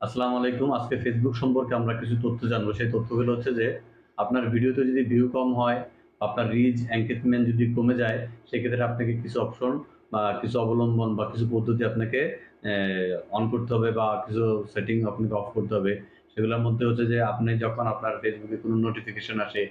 আসসালামু আলাইকুম। আজকে ফেসবুক সম্পর্কে আমরা কিছু তথ্য জানব। সেই তথ্যগুলো হচ্ছে যে, আপনার ভিডিওতে যদি ভিউ কম হয়, আপনার রিচ এঙ্গেজমেন্ট যদি কমে যায়, সেক্ষেত্রে আপনাকে কিছু অপশন বা কিছু অবলম্বন বা কিছু পদ্ধতি আপনাকে অন করতে হবে বা কিছু সেটিং আপনাকে অফ করতে হবে। সেগুলোর মধ্যে হচ্ছে যে, আপনি যখন আপনার ফেসবুকে কোনো নোটিফিকেশন আসে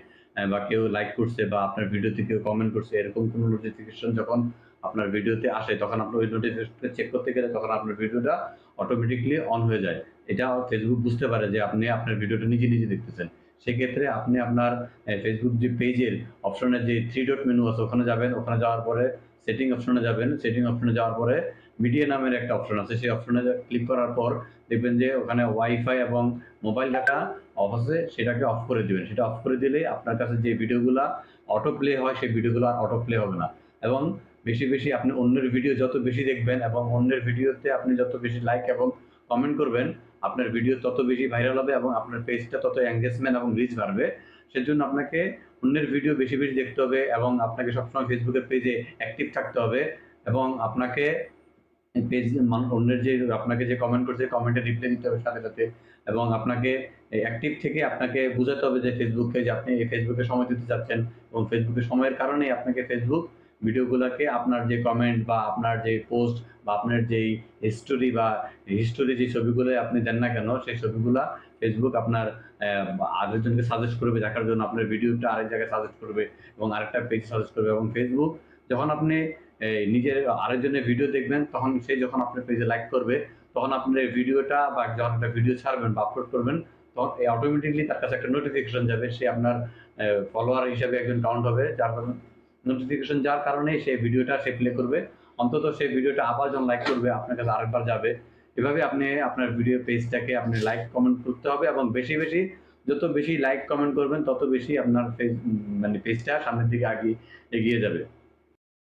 বা কেউ লাইক করছে বা আপনার ভিডিওতে কেউ কমেন্ট করছে, এরকম কোনো নোটিফিকেশন যখন আপনার ভিডিওতে আসে, তখন আপনি ওই নোটিফিকেশন চেক করতে গেলে তখন আপনার ভিডিওটা অটোমেটিকলি অন হয়ে যায়। এটা ফেসবুক বুঝতে পারে যে আপনি আপনার ভিডিওটা নিজে নিজে দেখতেছেন। সেক্ষেত্রে আপনি আপনার ফেসবুক যে পেজের অপশনে যে থ্রি ডট মেনু আছে, ওখানে যাবেন। ওখানে যাওয়ার পরে সেটিং অপশনে যাবেন। সেটিং অপশনে যাওয়ার পরে মিডিয়া নামের একটা অপশন আছে। সেই অপশনে ক্লিক করার পর দেখবেন যে ওখানে ওয়াইফাই এবং মোবাইল ডাটা অফ আছে, সেটাকে অফ করে দিবেন। সেটা অফ করে দিলে আপনার কাছে যে ভিডিওগুলা অটো প্লে হয়, সেই ভিডিওগুলো আর অটো প্লে হবে না। এবং বেশি বেশি আপনি অন্যের ভিডিও যত বেশি দেখবেন এবং অন্যের ভিডিওতে আপনি যত বেশি লাইক এবং কমেন্ট করবেন, আপনার ভিডিও তত বেশি ভাইরাল হবে এবং আপনার পেজটা তত এঙ্গেজমেন্ট এবং রিচ বাড়বে। সেজন্য আপনাকে অন্যের ভিডিও বেশি বেশি দেখতে হবে এবং আপনাকে সবসময় ফেসবুকের পেজে অ্যাক্টিভ থাকতে হবে এবং আপনাকে পেজ অন্যের যে, আপনাকে যে কমেন্ট করছে কমেন্টে রিপ্লাই দিতে হবে সাথে সাথে এবং আপনাকে অ্যাক্টিভ থেকে আপনাকে বোঝাতে হবে যে ফেসবুককে যে আপনি এই ফেসবুকে সময় দিতে চাচ্ছেন এবং ফেসবুকে সময়ের কারণেই আপনাকে ফেসবুক ভিডিওগুলোকে আপনার যে কমেন্ট বা আপনার যে পোস্ট বা আপনার যেই হিস্টোরি বা হিস্টোরি যে ছবিগুলো আপনি দেন না কেন, সেই ছবিগুলা ফেসবুক আপনার আরেকজনকে সাজেস্ট করবে, দেখার জন্য আপনার ভিডিওটা আরেক জায়গায় সাজেস্ট করবে এবং আরেকটা পেজ সাজেস্ট করবে এবং ফেসবুক যখন আপনি নিজের আরেকজনের ভিডিও দেখবেন, তখন সে যখন আপনার পেজে লাইক করবে, তখন আপনার ভিডিওটা বা যখন একটা ভিডিও ছাড়বেন বা আপলোড করবেন, তখন অটোমেটিকলি তার কাছে একটা নোটিফিকেশন যাবে, সে আপনার ফলোয়ার হিসাবে একজন কাউন্ট হবে, যার কারণে নোটিফিকেশন যাওয়ার কারণে সেই ভিডিওটা সে প্লে করবে। অন্তত সেই ভিডিওটা আবার যখন লাইক করবে, আপনার কাছে আরেকবার যাবে। এভাবে আপনি আপনার ভিডিও পেজটাকে আপনি লাইক কমেন্ট করতে হবে এবং বেশি বেশি যত বেশি লাইক কমেন্ট করবেন, তত বেশি আপনার মানে পেজটা সামনের দিকে আগে এগিয়ে যাবে।